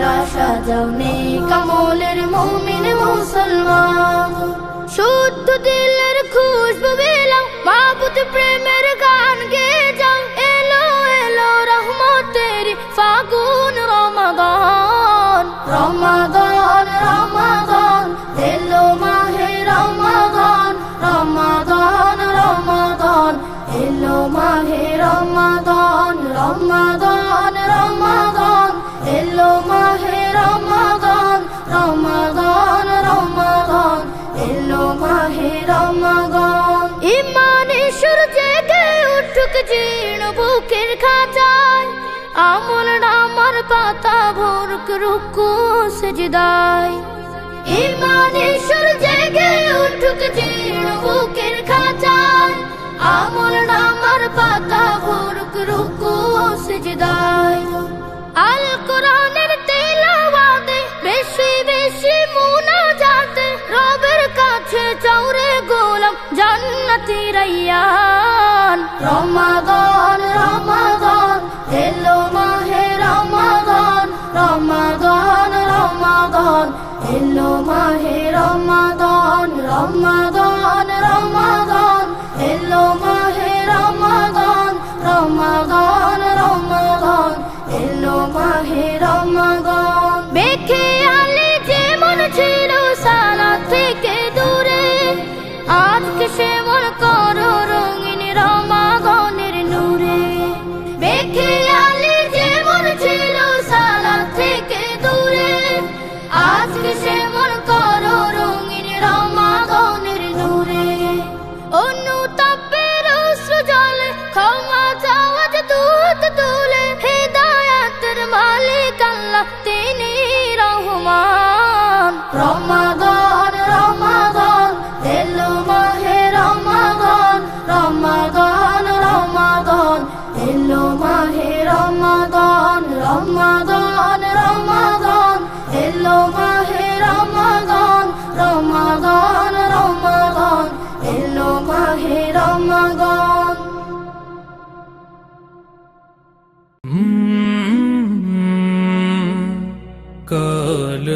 বসরা সাজাওনে। কমলের মুমিন মুসলমান। শুদ্ধ দিলের খুশবু পেলাম মাবুত প্রেমের বুকের খাঁচায়, আমল নামার পাতা ভোরক রুকু সজদায়। ইমানে জেগে উঠুক জীর্ণ বুকের খাঁচায়, আমল নামার পাতা ভোরক রুকু সজদায়। আল কোরআনের তেলাওয়াতে বেশি বেশি মুনাজাতে রবের কাছে চাউরে গোলাম জান্নাতি রাইয়ান এলো মাহে রমাদান রমাদান রমাদান রমাদান এলো মাহে রমাদান রমাদান রমাদান এলো মাহে রমাদান। কাল